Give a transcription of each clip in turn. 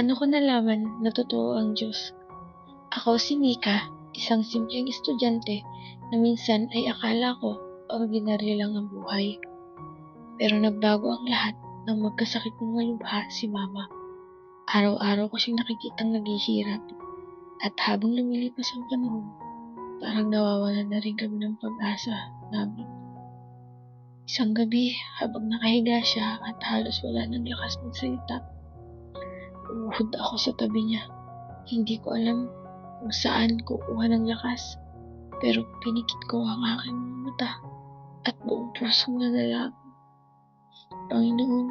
Paano ko nalaman na totoo ang Diyos? Ako si Nika, isang simpleng estudyante na minsan ay akala ko ordinaryo lang ang buhay. Pero nagbago ang lahat nang magkasakit ng malubha si Mama. Araw-araw ko siyang nakikitang naghihirap. At habang lumilipas ang panahon, parang nawawalan na rin kami ng pag-asa namin. Isang gabi, habang nakahiga siya at halos wala ng lakas magsalita, umuhod ako sa tabi niya. Hindi ko alam kung saan kukuha ng lakas, pero pinikit ko ang aking mata at buong pusong nanalangin. Panginoon,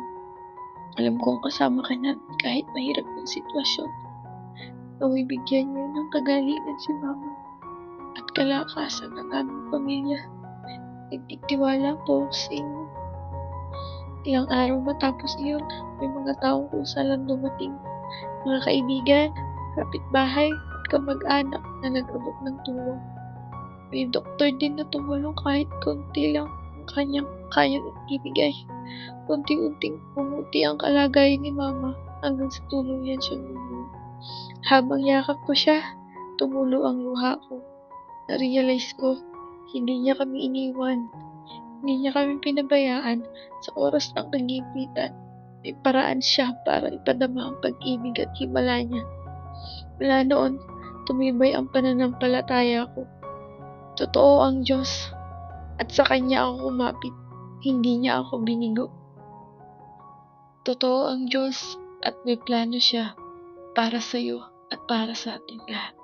alam kong kasama ka namin kahit mahirap ang sitwasyon. Naway bigyan niyo ng kagalingan si Mama at kalakasan ng aming pamilya. Nagtitiwala po sa inyo. Ilang araw matapos iyon, may mga taong kusa lang dumating. Mga kaibigan, kapitbahay, at kamag-anak na nag-abot ng tulong. May doktor din na tumulong kahit konti lang ang kanyang kayang ibigay. Unti-unting pumuti ang kalagayan ni Mama hanggang sa tuluyan siya bumuo. Habang yakap ko siya, tumulo ang luha ko. Na-realize ko, hindi niya kami iniwan. Hindi niya kami pinabayaan sa oras ng kagipitan. May paraan siya para ipadama ang pag-ibig at himala niya. Mula noon, tumibay ang pananampalataya ko. Totoo ang Diyos. At sa Kanya ako kumapit. Hindi niya ako binigo. Totoo ang Diyos at may plano siya para sa iyo at para sa ating lahat.